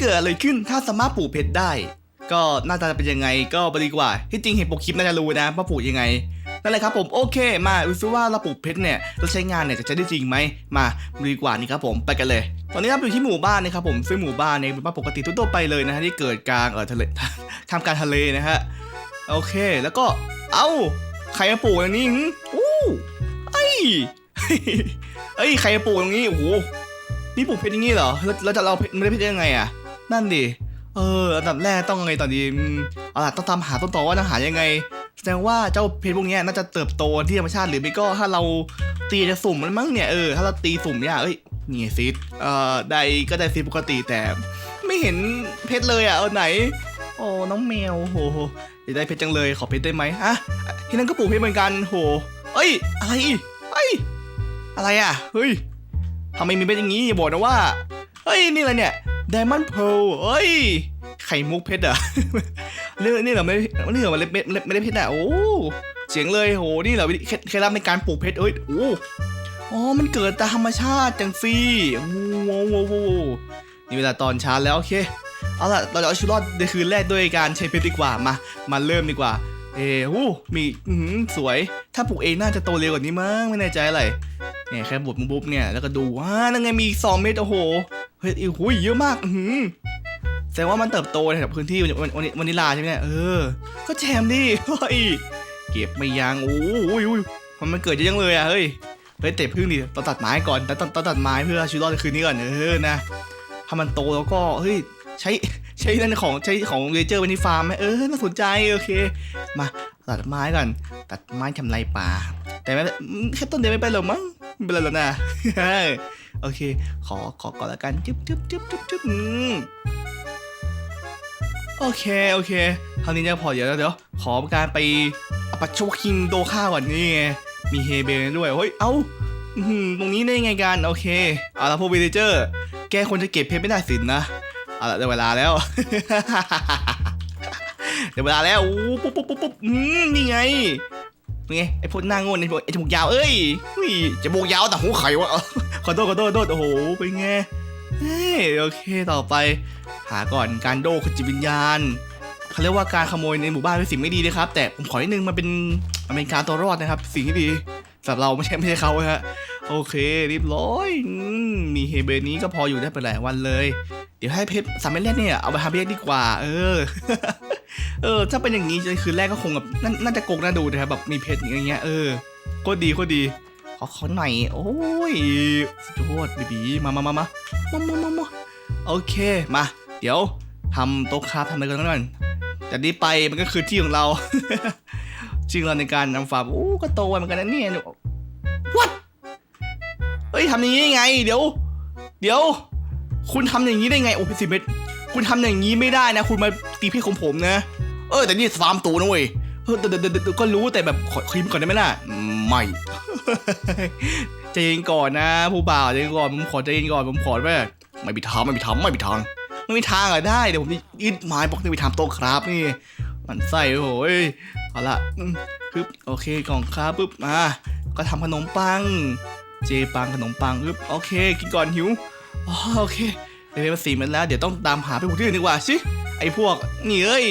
เกิดอะไรขึ้นถ้าสามารถปลูกเพชรได้ ก็หน่าจะเป็นยังไงก็ไปดีกว่า ที่จริงเห็นปกคลิปน่าจะรู้นะว่าปลูกยังไงนั่นแหละครับผมโอเค มาดูซิว่าเราปลูกเพชรเนี่ยเราใช้งานเนี่ยจะใช้ได้จริงไหมมาดูดีกว่านี่ครับผมไปกันเลย ตอนนี้เราอยู่ที่หมู่บ้านนะครับผมซึ่งหมู่บ้านเนี่ยเป็นบ้านปกติทั่วๆไปเลยนะฮะที่เกิดกลางเออทะเลทำการทะเลนะฮะโอเคแล้วก็เอ้าใครมาปลูกอย่างนี้อู้ไอ้ยเอ้ยใครมาปลูกอย่างนี้โอ้โหนี่ปลูกเพชรอย่างนี้เหรอแล้วแล้วจะเราไม่ได้เพชรยังไงอะ นั่นดิ เออ อันดับแรกต้องไงตอนนี้อืมเอาล่ะต้องตามหาต้นตอว่าต้องหายังไง แสดงว่าเจ้าเพชรพวกนี้น่าจะเติบโตที่ธรรมชาติหรือไม่ก็ถ้าเราตีจะสุ่มมันมั้งเนี่ย เออ ถ้าเราตีสุ่มเนี่ย เอ้ยนี่ซิดเอ่อ ได้ก็ได้ซิดปกติแต่ ไม่เห็นเพชรเลยอะ เอาไหน โอ้ น้องแมวโหอยากได้เพชรจังเลย ขอเพชรได้ไหมฮะที่นั่นก็ปลูกเพชรเหมือนกัน โห เอ้ย อะไรเอ้ย อะไรอะ เฮ้ยทำไมมีเพชรอย่างนี้อย่าบอกนะว่า เฮ้ย นี่อะไรเนี่ย ไดมอนด์เพลเอ้ย ไข่มุกเพชรอะเรื่องนี่เหราไม่นี่เหราไม่ได้ไม่ได้ไม่ได้เพชรอะโอ้เจ๋งเลยโหนี่เหราเคล็ดลับในการปลูกเพชรเอ้ยโอ้อ๋อมันเกิดตามธรรมชาติจังสิโอ้โหโอ้โหนี่เวลาตอนเช้าแล้วโอเคเอาล่ะเราจะเอาชีวิตรอดในคืนแรกด้วยการใช้เพชรดีกว่ามามาเริ่มดีกว่า เอ้หูมีอืสวย ถ้าปลูกเองน่าจะโตเร็วกว่านี้มั้งไม่แน่ใจอะไรเนี่ยแค่บดมุบเนี่ยแล้วก็ดูว้านั่นไงมีสองเม็ดโอ้โห เฮ้ยอีหูยเยอะมากอื้อหือแสดงว่ามันเติบโตในแถบพื้นที่วันวันวันวานิลาใช่ไหมเนี่ยเออ ก็แจมดิเฮ้ยเก็บไม่ยังโอ้ยอุ้ยมันมันเกิดเยอะจังเลยอะเฮ้ยเฮ้ยเตะพึ่งดิต้องตัดไม้ก่อนต้องต้องต้องตัดไม้เพื่อชีวิตรอดในคืนนี้ก่อนเออนะถ้ามันโตแล้วก็เฮ้ยใช้ใช้นั่นของใช้ของเลเจอร์ไว้ในฟาร์มไหมเออน่าสนใจโอเค มาตัดไม้ก่อนตัดไม้ทำลายป่า แต่แค่ต้นเดียวไม่เป็นหรอกมั้งไม่เป็นไรหรอกนะ โอเค ขอขอก่อนละกันจึ๊บจึ๊บจึ๊บจึ๊บจึ๊บอืมโอเค โอเคเท่านี้จะพอเดี๋ยวเดี๋ยวขอการไปอปัชโชคิงโดข้าก่อนนี่ไงมีเฮเบลด้วยเฮ้ยเอ้าอื้อหือตรงนี้ได้ไงกันโอเคเอาละพวกวิลเลเจอร์ แกควรจะเก็บเพชรไม่ได้สินนะเอาละได้เวลาแล้วเดี๋ยวเวลาแล้วอู้ปุ๊บปุ๊บปุ๊บปุ๊บอืมนี่ไงเป็นไงไอ้พวกหน้าโง่ไอ้พวกไอ้จมูกยาวเอ้ยอุ้ยจมูกยาวแต่หูไขวะ ขอโทษขอโทษขอโทษโอ้โหเป็นไงเฮ้ยโอเคต่อไป หาก่อนการโดคือจิตวิญญาณเขาเรียกว่าการขโมยในหมู่บ้านเป็นสิ่งไม่ดีนะครับ แต่ผมขอนิดนึงมันเป็นมันเป็นการตัวรอดนะครับ สิ่งที่ดีสำหรับเราไม่ใช่ไม่ใช่เขาฮะโอเครีบร้อยมีเฮเบนี้ก็พออยู่ได้ไปหลายวันเลย เดี๋ยวให้เพชรสามเม็ดแรกเนี่ยเอาไปทำเพชรดีกว่า เออ เออ ถ้าเป็นอย่างนี้คืนแรกก็คงแบบน่าจะโกงน่าดูนะครับแบบมีเพชรอย่างเงี้ยเออโคตรดีโคตรดี อขอหน่อย โอ้ยสุดยอดบีบีมามามามามามามามาโอเคมา เดี๋ยวทำโต๊ะคราฟทำอะไรกันก่อนจากนี้ไปมันก็คือที่ของเราจริงเราในการนำฟาร์มโอ้ก็โตไวเหมือนกันนะเนี่ย what เอ้ยทำอย่างนี้ยังไง เดี๋ยว เดี๋ยว คุณทำอย่างนี้ได้ไงโอ้พิสิเมตคุณทำอย่างนี้ไม่ได้นะ คุณมาตีเพชรของผมนะ เออแต่นี่ฟาร์มตูนะเว้ยเออเดี๋ยวเดี๋ยวเดี๋ยวก็รู้แต่แบบขอคลิมก่อนได้ไหมล่ะ ไม่ ใจเย็นก่อนนะ ผู้บ่าวใจเย็นก่อนผมขอใจเย็นก่อนผมขอแม่ไม่มีทางไม่มีทางไม่มีทางไม่มีทางอะได้เดี๋ยวผมจะยืดไม้บอกจะไปทำโต๊ะครับนี่มันไส้โอ้ยเอาละปึ๊บโอเคกล่องครับปึ๊บมาก็ทำขนมปัง เจปังขนมปังปึ๊บโอเคกินก่อนหิวโอเคเดี๋ยวมาสี่มันแล้วเดี๋ยวต้องตามหาไปพวกที่อื่นดีกว่าสิไอพวกนี่เอ้ย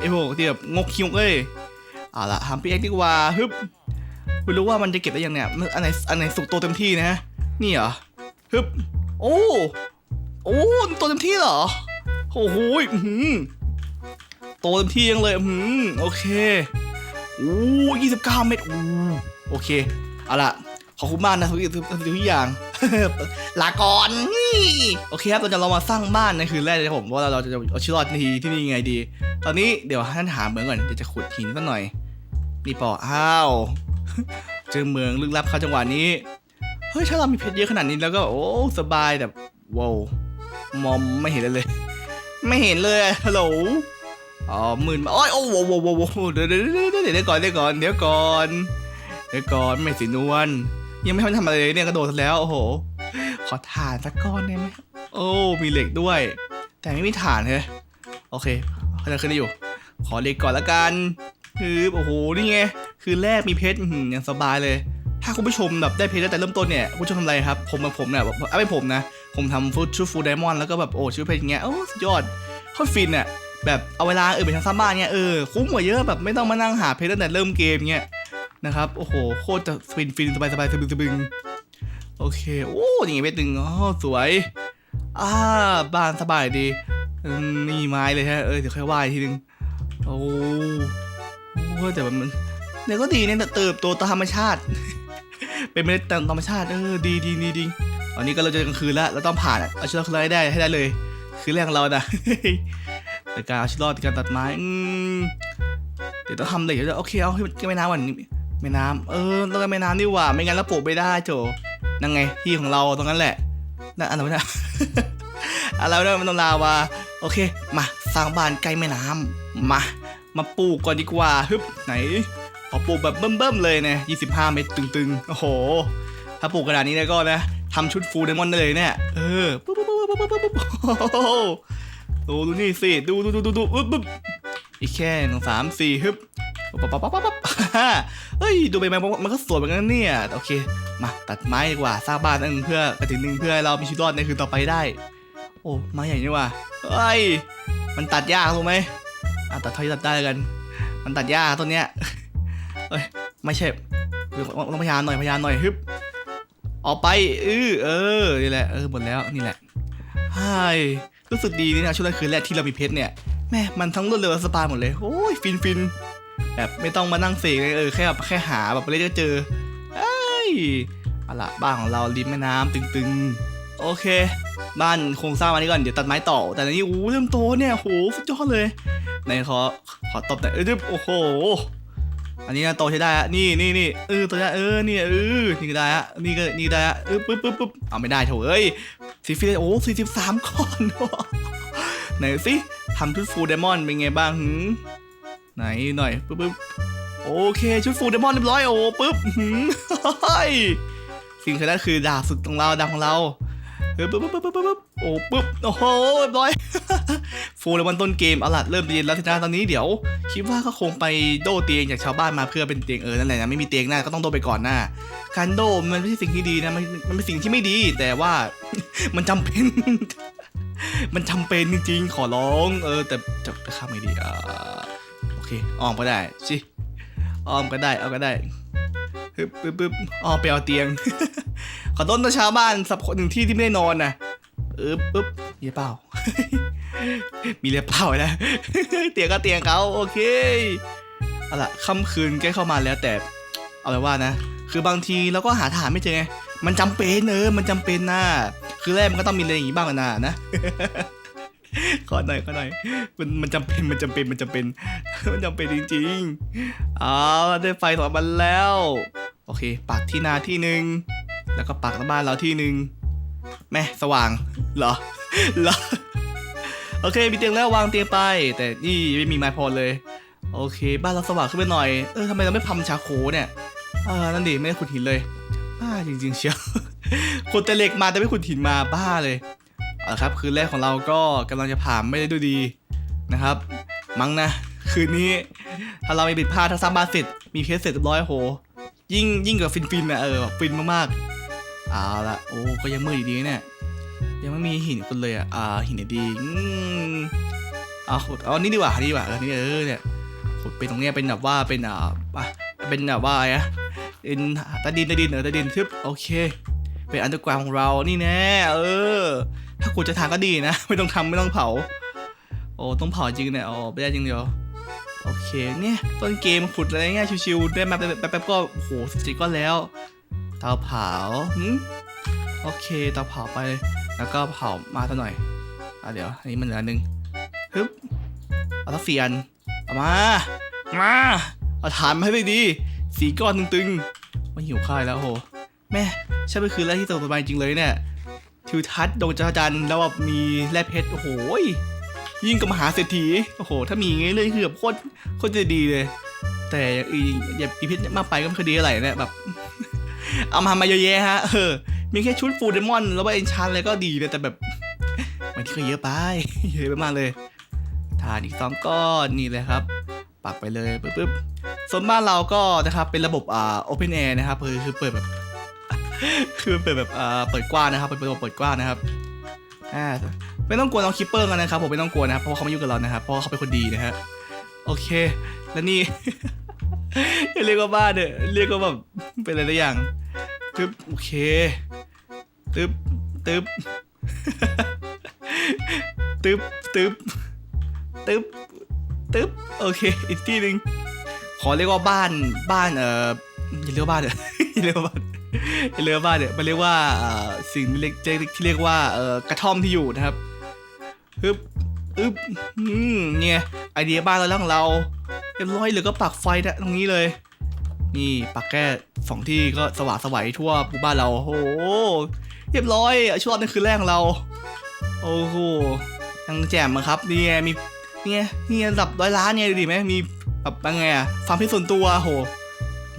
ไอพวกที่แบบงกคิ้วเอ้ยเอาละทำพี่เอ็กดีกว่าฮึบ ไม่รู้ว่ามันจะเก็บได้ยังเนี่ยอันไหนอันไหนสุกโตเต็มที่นะนี่เหรอฮึบโอ้โอ้โตเต็มที่เหรอโอ้โหหือโตเต็มที่ยังเลยหือโอเคโอ้ยี่สิบเก้าเม็ดโอ้โอเคเอาละขอบคุณมากนะทุกทุกทุกทุกอย่างลาก่อนนี่โอเคครับเราจะเรามาสร้างบ้านในคืนแรกเลยผมว่าเราเราจะเอาชีวิตรอดทีที่นี่ยังไงดี ตอนนี้เดี๋ยวท่านหาเหมืองก่อนเดี๋ยวจะขุดหินสักหน่อยนี่ปออ้าว เจอเมืองลึกลับเข้าจังหวะนี้ เฮ้ยถ้าเรามีเพชรเยอะขนาดนี้แล้วก็โอ้สบายแบบว้าวมองไม่เห็นเลย ไม่เห็นเลยฮัลโหลอ๋อหมื่นโอ้ยโอ้โหโว้โว้โว้เดี๋ยวเดี๋ยวเดี๋ยวเดี๋ยวก่อนเดี๋ยวก่อนเดี๋ยวก่อนเดี๋ยวก่อนไม่สีนวลยังไม่ทันทำอะไรเลยเนี่ยกระโดดแล้วโอ้โห ขอถ่านสักก้อนได้ไหมโอ้มีเหล็กด้วย แต่ไม่มีถ่านเลยโอเคเขาจะขึ้นได้อยู่ ขอเหล็กก่อนละกันคือโอ้โหนี่ไง คือแรกมีเพชรอย่างสบายเลย ถ้าคุณผู้ชมแบบได้เพชรตั้งแต่เริ่มต้นเนี่ยคุณผู้ชมทำอะไรครับ ผมกับผมเนี่ยเอาไม่ผมนะ ผมทำฟุตชุดฟูลไดมอนด์แล้วก็แบบโอ้ชุดเพชรอย่างเงี้ยโอ้ยอดโคตรฟินอะแบบเอาเวลาเออไปทำสร้างบ้านเงี้ยเออคุ้มกว่าเยอะแบบไม่ต้องมานั่งหาเพชรตั้งแต่เริ่มเกมเงี้ยนะครับโอ้โหโคตรจะฟินฟินสบายสบายสบึงสบึงโอเคโอ้อย่างงี้เพชรหนึ่งอ๋อสวยอ่าบ้านสบายดีนี่ไม้เลยฮะเออเดี๋ยวค่อยว่าอีกทีนึงโอ้โหแต่มัน เนี่ยก็ดีเนี่ยเติบโตตามธรรมชาติ เป็นเมล็ดตามธรรมชาติเออดีดีดีดีตอนนี้ก็เราจะกลางคืนแล้วเราต้องผ่านเอาชีวิตรอดให้ได้ให้ได้เลย คือแรกของเรานะแต่การเอาชีวิตรอดการตัดไม้อืมเดี๋ยวต้องทำอะไรเดี๋ยวโอเคเอาให้แม่น้ำก่อนแม่น้ำเออต้องการแม่น้ำนี่หว่า ไม่งั้นเราปลูกไม่ได้โจนั่งไงที่ของเราตรงนั้นแหละนั่นอะไรวะเนี่ยอะไรวะเนี่ยมันต้องลาวาโอเค มาสร้างบ้านใกล้แม่น้ำมา มาปลูกก่อนดีกว่าฮึบไหน ขอปลูกแบบเบิ่มๆเลยเนี่ย25 เม็ดตึงๆ โอ้โห ถ้าปลูกขนาดนี้แล้วก็นะทำชุดฟูลไดมอนด์ได้เลยเนี่ย เออปุ๊บปุ๊บปุ๊บปุ๊บปุ๊บโอ้ดูดูนี่สิ ดูดูดูดูดูปุ๊บอีกแค่หนึ่งสามสี่ฮึบปั๊บปั๊บปั๊บปั๊บปั๊บฮ่าเฮ้ย ดูไปไหมมันก็สวยเหมือนกันเนี่ย โอเค มาตัดไม้ดีกว่า สร้างบ้านอันหนึงเพื่อกระถิ่นหนึ่งเพื่อเรามีชีวิตรอดในคืนต่อไปได้ โอ้ไม้ใหญ่นี่ว่ะเฮ้ย มันตัดยากรู้ไหมอะตัดเท่าที่ตัดได้กัน มันตัดยากต้นเนี้ย เอ้ยไม่ใช่ต้องพยายามหน่อยพยายามหน่อยฮึบออกไปเออเออนี่แหละเออหมดแล้วนี่แหละไฮ้รู้สึกดีนี่นะช่วงนั้นคืนแรกที่เรามีเพชรเนี่ยแม่มันทั้งรวดเร็วและสบาหมดเลยโอ้ยฟินฟินแบบไม่ต้องมานั่งเสกเลยเออแค่แบบแค่หาแบบไปเรื่อยก็เจอเอ้ยอาละบ้านของเราริมแม่น้ำตึงๆ โอเค บ้านโครงสร้างมานี้ก่อนเดี๋ยวตัดไม้ต่อ แต่อันนี้โอ้เริ่มโตเนี่ยโหสุดยอดเลยไหนขอขอตบแต่อยเออโอ้โห อันนี้นะโตใช้ได้อะนี่นี่นี่เออโตัวนี้เออนี่เออนี่ก็ได้อะนี่ก็นี่ได้อะเออปึ๊บปึ๊บปึ๊บเอาไม่ได้โถเอ้ยสีฟิลโอ้สี่สิบสามก้อนไหนสิทำชุดฟูลเดมอนเป็นไงบ้างหืมไหนหน่อยปึ๊บปึ๊บโอเคชุดฟูลเดมอนเรียบร้อยโอ้ปึ๊บหืมสิ่งที่ได้คือดาบสุดของเราดาบของเรา เออปึ๊บปึ๊บปึ๊บปึ๊บปึ๊บโอ้ปึ๊บโอ้โหเรียบร้อยฟูลเดมอนต้นเกมเอาล่ะเริ่มเรียนแล้วทีนะตอนนี้เดี๋ยว คิดว่าก็คงไปโดเตียงจากชาวบ้านมาเพื่อเป็นเตียงเออนั่นแหละนะไม่มีเตียงหน้าก็ต้องโดไปก่อนหน้าการโดมันไม่ใช่สิ่งที่ดีนะมันมันเป็นสิ่งที่ไม่ดี แต่ว่ามันจำเป็น มันจำเป็นจริงๆขอร้อง เออ แต่จะข้ามไม่ดีอ่าโอเคอ้อมก็ได้ชิอ้อมก็ได้เอาก็ได้ปึ๊บปึ๊บอ้อมไปเอาเตียง ขอต้นต่อชาวบ้านสับคนหนึ่งที่ที่ไม่ได้นอนนะเออปึ๊บเยี่ยเปล่า มีเรียเปล่านะ เตียงก็เตียงเขาโอเคเอาล่ะค่ำคืนใกล้เข้ามาแล้วแต่ เอาไว้ว่านะ คือบางทีเราก็หาทารไม่เจอไง มันจำเป็นเออ มันจำเป็นนะคือแรกมันก็ต้องมีอะไรอย่างงี้บ้างนะนะขอหน่อยขอหน่อยมันมันจำเป็นมันจำเป็นมันจำเป็น มันจำเป็นจริงๆเอาล่ะได้ไฟสองมันแล้ว โอเค ปักที่นาที่หนึ่ง แล้วก็ปักบ้านเราที่หนึ่งแม่สว่างเหรอเหรอโอเค มีเตียงแล้ววางเตียงไป แต่นี่ไม่มีไม้พอเลย โอเค บ้านเราสว่างขึ้นไปหน่อย เออทำไมเราไม่พัมชาโคเนี่ยเออนั่นดิไม่ได้ขุดหินเลยบ้าจริง ๆ เชียวขุดแต่เหล็กมาแต่ไม่ขุดหินมาบ้าเลยเอาละครับ คืนแรกของเราก็กำลังจะผ่านไม่ได้ด้วยดีนะครับ มั้งนะ คืนนี้ถ้าเราไม่ผิดพลาดถ้าสร้างบ้านเสร็จมีเพชรเสร็จเรียบร้อยโห ยิ่งยิ่งกว่าฟินฟินๆนะเออฟินมากๆ เอาละโอ้ก็ยังมืดอยู่ดีเนี่ยยังไม่มีหินคนเลยอะอ่าหินไหนดีอืมเอาขุดเอานี่ดีกว่านี่ดีกว่าเออนี่เออเนี่ยขุดเป็นตรงเนี้ยเป็นแบบว่าเป็นอ่าเป็นแบบว่าอะไรอะเป็นต้ดินต้ดินเออต้ดินทึบโอเค เป็นอันตรกราวของเรานี่แน่เออ ถ้าขุดจะทางก็ดีนะ ไม่ต้องทำไม่ต้องเผา โอ้ต้องเผาจริงเนี่ยโอ้ไม่ได้จริงเดียวโอเคเนี่ยต้นเกมขุดอะไรเงี้ยชิวๆได้มาแป๊บๆก็โอ้โหสิบจ็ดก้อนแล้ว เตาเผาหืมโอเคเตาเผาไปแล้วก็เผามาซะหน่อยอะเดี๋ยวอันนี้มันเหลืออันหนึ่งฮึบเอาสักสี่อันเอามา มาเอาฐานมาให้ได้ดีสีก้อนตึงๆไม่หิวข้าวแล้วโหแม่ใช่ไปคืนแรกที่ตกสบายจริงเลยเนี่ยทิวทัศน์ดวงจันทร์แล้วแบบมีแร่เพชรโอ้โหยิ่งกับมหาเศรษฐีโอ้โห ถ้ามีอย่างงี้เลยคือแบบโคตรโคตรจะดีเลย แต่อย่างอื่นอย่าปีเพชรมากไปก็ไม่ค่อยดีอะไรเนี่ยแบบ เอามามาเยอะแยะฮะเออมีแค่ชุดฟูเดมอน แล้วว่าเอนชานอะไรก็ดีเลยแต่แบบบางทีก็เยอะไปเยอะไปมากเลยทานอีกสองก้อนนี่เลยครับปักไปเลยปึ๊บปึ๊บส่วนบ้านเราก็นะครับเป็นระบบอ่า open air นะครับคือคือเปิดแบบคือเป็นแบบอ่าเปิดกว้างนะครับเป็นประตูเปิดกว้างนะครับอ่าไม่ต้องกลัวน้องคิปเปอร์กันนะครับผมไม่ต้องกลัวนะครับเพราะเขาไม่ยุ่งกับเรานะครับเพราะเขาเป็นคนดีนะฮะโอเค แล้วนี่ อย่าเรียกว่าบ้านเนอะเรียกว่าแบบเป็นอะไรสักอย่างตึ๊บโอเคตึ๊บตึ๊บตึ๊บตึ๊บตึ๊บตึ๊บโอเค อีกที่หนึ่งขอเรียกว่าบ้านบ้านเอ่ออย่าเรียกว่าบ้านเถอะอย่าเรียกว่าบ้านอย่าเรียกว่าบ้านเถอะมันเรียกว่าสิ่งเล็กที่เรียกว่าเอ่อกระท่อมที่อยู่นะครับฮึบอึบอืมเนี่ยไอเดียบ้านเราล้วของเรา เรียบร้อยเหลือก็ปักไฟนะตรงนี้เลย นี่ปักแค่สองที่ก็สว่างสวัยทั่วหมู่บ้านเราโอ้โหเรียบร้อยช่วงนี้คือแรกของเรา โอ้โหยังแจ่มอะครับนี่ไงมีนี่ไงนี่ระดับร้อยล้านเนี่ยดูดิไหมมีแบบยังไงอะความพิษส่วนตัวโห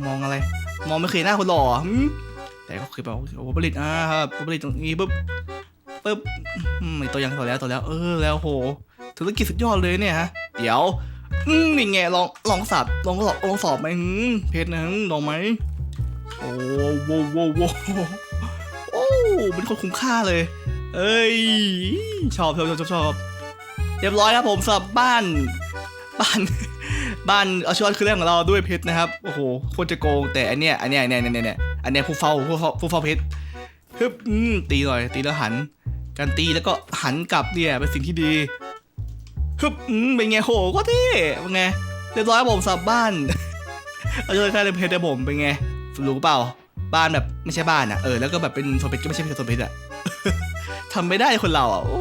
มองอะไร มองไม่เคยหน้าคนหล่อแต่ก็คือแบบโอ้ผลิตอ่าครับผลิตตรงนี้ปุ๊บปุ๊บอืมตัวยังตัวแล้วตัวแล้ว เออแล้วโหธุรกิจสุดยอดเลยเนี่ยฮะ เดี๋ยว อืมนี่ไงลองลองสอบลองสอบลองสอบไหมหืมเพชรนะลองไหมโอ้โหโว้โว้โว้โอ้เป็นคนคุ้มค่าเลย เอ้ยชอบชอบชอบชอบเรียบร้อยครับผมสำหรับบ้านบ้านบ้านเอาชวนคือเรื่องของเราด้วยเพชรนะครับโอ้โหโคตรจะโกงแต่อันเนี้ยอันเนี้ยอันเนี้ยอันเนี้ยอันเนี้ยอันนี้ผู้เฝ้าผู้เฝ้าผู้เฝ้าเพชรฮึบอืมตีหน่อยตีแล้วหัน การตีแล้วก็หันกลับเนี่ยเป็นสิ่งที่ดี ฮึบอืมเป็นไงโหก็เท่เป็นไงเรียบร้อยรับผมสับบ้านเอาชวนค่เพจรได้ผมเป็นไงรู้เปล่า บ้านแบบไม่ใช่บ้านอะเออแล้วก็แบบเป็นโซนเพชรก็ไม่ใช่เป็นโซนเพชรอะทำไม่ได้คนเราอะโอ้